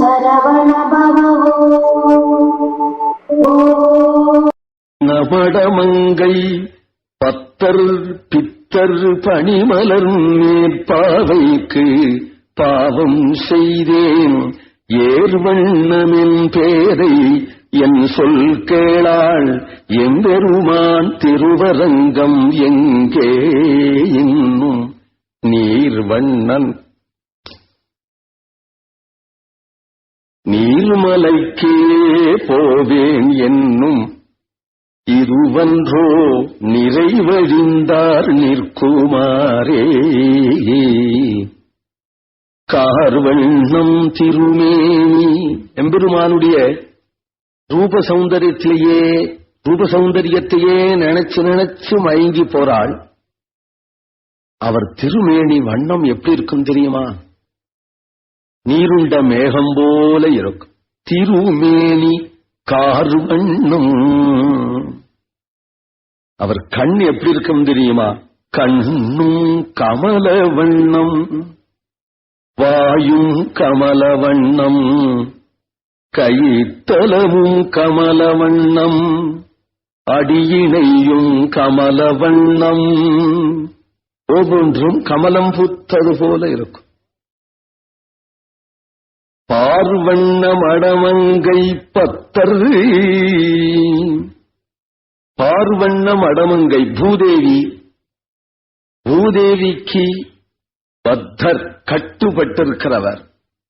சரவண நமடமங்கை பத்தர் பித்தர் பணிமலர் மேற்பாவைக்கு பாவம் செய்தேன். ஏர்வண்ணமின் பேரை என் சொல் கேளாள். எம்பெருமான் திருவரங்கம் எங்கே இன்னும்? நீர்வண்ணன். நீர்மலைக்கே போவேன் என்னும் இருவன்றோ நிறைவழிந்தார் நிற்குமாரே கார்வண்ணம் திருமேனி. எம்பெருமானுடைய ரூப சௌந்தரியத்திலேயே ரூப சௌந்தரியத்தையே நினைச்சு நினைச்சு மயங்கி போறாள். அவர் திருமேனி வண்ணம் எப்படி இருக்கும் தெரியுமா? நீருண்ட மேகம் போல இருக்கும். திருமேனி கார்வண்ணம் அவர் கண் எப்படி இருக்கும் தெரியுமா? கண்ணும் கமல வண்ணம். வாயும் கமல வண்ணம். கைத்தலமும் கமல வண்ணம். அடியினையும் கமல வண்ணம். ஒவ்வொன்றும் கமலம் பூத்தது போல இருக்கும். பார்வண்ண மடமங்கை பத்தர் பார்வண்ண மடமங்கை பூதேவி. பூதேவிக்கு பத்தர் கட்டுப்பட்டிருக்கிறவர்.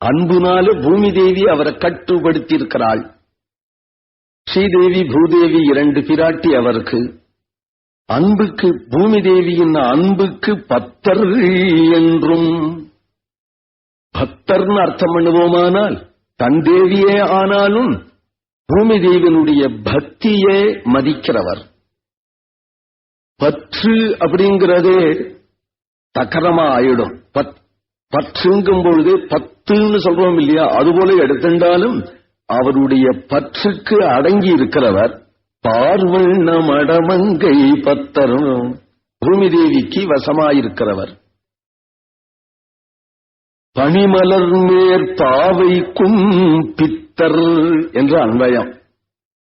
அன்புனால பூமி தேவி அவரை கட்டுப்படுத்தியிருக்கிறாள். ஸ்ரீதேவி பூதேவி இரண்டு பிராட்டி அவருக்கு. அன்புக்கு பூமி தேவியின் அன்புக்கு பத்தர் என்றும். பக்தர்னு அர்த்தம் பண்ணுவோமானால் தன் தேவியே ஆனாலும் பூமி தேவியனுடைய பக்தியே மதிக்கிறவர். பற்று அப்படிங்கிறதே தக்கரமா ஆயிடும். பத்- பற்றுங்கும் பொழுது பத்துன்னு சொல்றோம் இல்லையா? அதுபோல எடுத்துட்டாலும் அவருடைய பற்றுக்கு அடங்கி இருக்கிறவர். பார்வண்ண மடமங்கை பத்தரும். பூமி தேவிக்கு வசமாயிருக்கிறவர். பனிமலர் மேற் பாவைக்கும் பித்தர் என்ற அன்வயம்.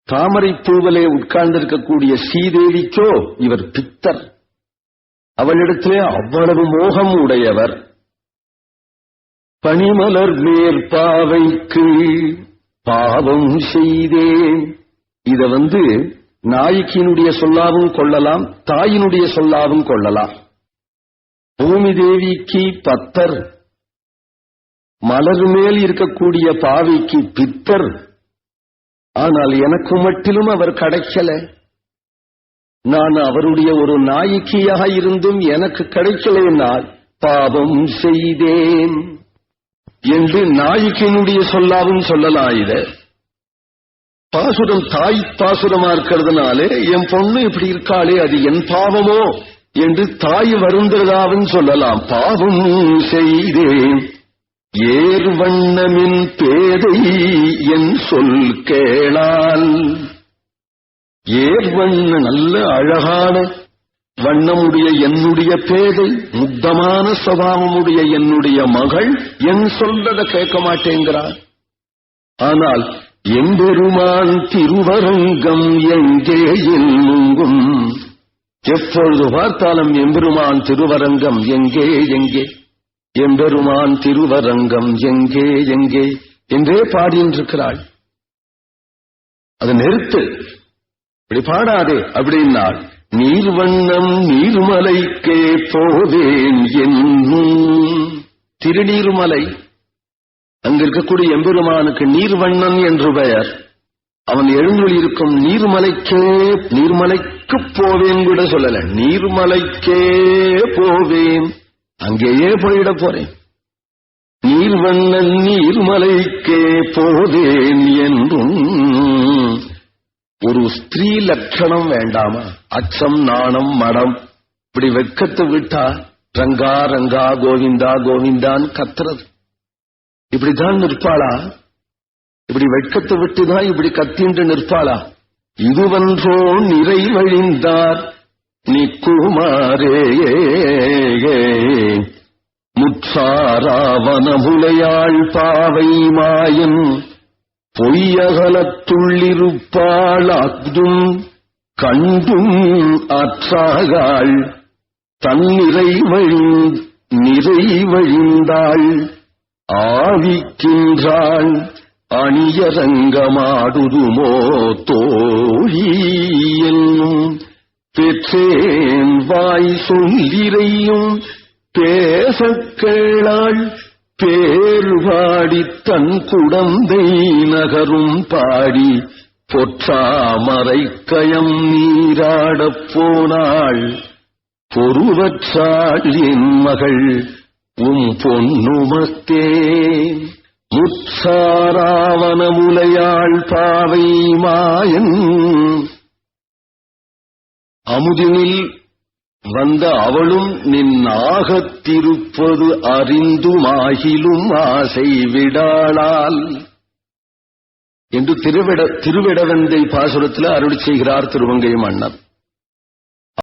தாமரை பூவலே உட்கார்ந்திருக்கக்கூடிய ஸ்ரீதேவிக்கோ இவர் பித்தர். அவளிடத்திலே அவ்வளவு மோகம் உடையவர். பனிமலர் மேற் பாவைக்கு பாவம் செய்தேன். இத வந்து நாயக்கியினுடைய சொல்லாவும் கொள்ளலாம் தாயினுடைய சொல்லாவும் கொள்ளலாம். பூமி தேவிக்கு பத்தர் மலர் மேல் இருக்கக்கூடிய பாவிக்கு பித்தர். ஆனால் எனக்கு மட்டிலும் அவர் கிடைக்கல. நான் அவருடைய ஒரு நாயக்கியாக இருந்தும் எனக்கு கிடைக்கலைனால் பாவம் செய்தேன். என்று நாயக்கினுடைய சொல்லாவும் சொல்லலாம் இதை? பாசுரம் தாய் பாசுரமா இருக்கிறதுனாலே என் பொண்ணு இப்படி இருக்காளே அது என் பாவமோ? என்று தாய் வருந்ததாவும் சொல்லலாம். பாவம் செய்தேன் ஏர்வண்ணமின் பேதை என் சொல் கேளால். ஏர்வண்ண நல்ல அழகான வண்ணமுடைய என்னுடைய பேதை முக்தமான சபாவமுடைய என்னுடைய மகள் என் சொல்றத கேட்க மாட்டேங்கிறார் ஆனால் எம்பெருமான் திருவரங்கம் எங்கே எங்கும் எப்பொழுது பார்த்தாலும் எம்பெருமான் திருவரங்கம் எங்கே எங்கே? எம்பெருமான் திருவரங்கம் எங்கே எங்கே? என்றே பாடின்றிருக்கிறாள் அது நிறுத்து. இப்படி பாடாதே அப்படின்னாள் நீர்வண்ணம் நீர்மலைக்கே போவேன் என்னும் திருநீர்மலை அங்க இருக்கக்கூடிய எம்பெருமானுக்கு நீர்வண்ணன் என்று பெயர். அவன் எழுந்தொழி இருக்கும் நீர்மலைக்கே நீர்மலைக்கு போவேன் கூட சொல்லல. நீர்மலைக்கே போவேன். அங்கேயே போயிட போறேன். நீர்வண்ணன் நீர்மலைக்கே போவேன் என்றும். ஒரு ஸ்திரீ லட்சணம் வேண்டாமா? அச்சம் நாணம் மடம். இப்படி வெக்கத்தை விட்டா ரங்கா ரங்கா கோவிந்தா கோவிந்தான் கத்துறது. இப்படிதான் நிற்பாளா? இப்படி வெட்கத்தை விட்டுதான் இப்படி கத்தின்று நிற்பாளா? இதுவன்றோ நிறைவழிந்தார் நிக்குமாரே முற்றாராவனமுலையாள் பாவை மாயன் பொய்யகலத்துள்ளிருப்பாளாக்கும் கண்டும் அற்றாகாள் தன்னிறை வழி நிறைவழிந்தாள் ஆவிக்கின்றாள் அணியரங்கமாடுதுமோ தோழி என்னும் பெற்றேன் வாய் சொல்லிரையும் பேசக் கேளாள் பேர்வாடி தன் குடந்தை நகரும் பாடி பொற்றாமரை கயம் நீராடப் போனாள். பொருவற்றாள் என் மகள் உம் பொன்னுமத்தே முற்சாராவனமுலையாள் பாவை மாயன் அமுதினில் வந்த அவளும் நின் ஆகத்திருப்பது அறிந்துமாகிலும் ஆசை விடாளால் என்று திருவிட திருவிடவந்தை பாசுரத்தில் அருள் செய்கிறார் திருவங்கை மன்னர்